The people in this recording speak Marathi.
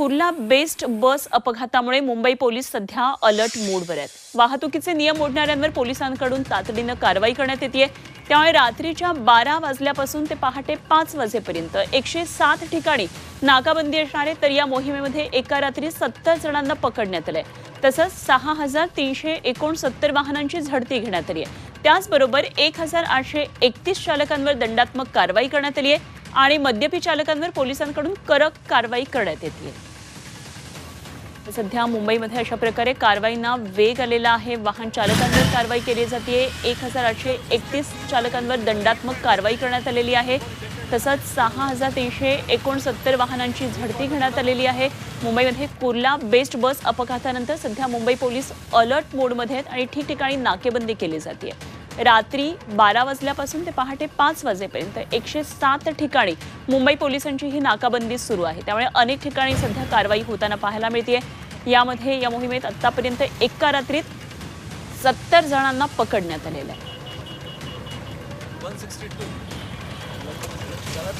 कुर्ला बेस्ट बस अपघातामुळे मुंबई पोलीस सध्या अलर्ट मोडवर आहेत. वाहतुकीचे नियम मोडणाऱ्यांवर पोलिसांकडून तातडीनं कारवाई करण्यात येते त्यामुळे रात्रीच्या बारा वाजल्यापासून ते पहाटे पाच वाजेपर्यंत एकशे सात ठिकाणी नाकाबंदी असणार आहे तर या मोहिमेमध्ये एका रात्री सत्तर जणांना पकडण्यात आलंय. तसंच सहा हजार तीनशे एकोणसत्तर वाहनांची झडती घेण्यात आली आहे. त्याचबरोबर एक हजार आठशे एकतीस चालकांवर दंडात्मक कारवाई करण्यात आली आहे आणि मद्यपी चालकांवर पोलिसांकडून कडक कारवाई करण्यात येते सध्या मुंबईमध्ये अशा प्रकारे कारवाईंना वेग आलेला आहे. वाहन चालकांवर कारवाई केली जाते एक हजार आठशे एकतीस चालकांवर दंडात्मक कारवाई करण्यात आलेली आहे. तसंच सहा हजार तीनशे एकोणसत्तर वाहनांची झडती घेण्यात आलेली आहे. मुंबईमध्ये कुर्ला बेस्ट बस अपघातानंतर सध्या मुंबई पोलीस अलर्ट मोडमध्ये आहेत आणि ठिकठिकाणी नाकेबंदी केली जाते रात्री बारा वाजल्यापासून ते पहाटे पाच वाजेपर्यंत एकशे सात ठिकाणी मुंबई पोलिसांची ही नाकाबंदी सुरू आहे. त्यामुळे अनेक ठिकाणी सध्या कारवाई होताना पाहायला मिळते यामध्ये या मोहिमेत आतापर्यंत एका रात्रीत सत्तर जणांना पकडण्यात आलेलं आहे. 162 चला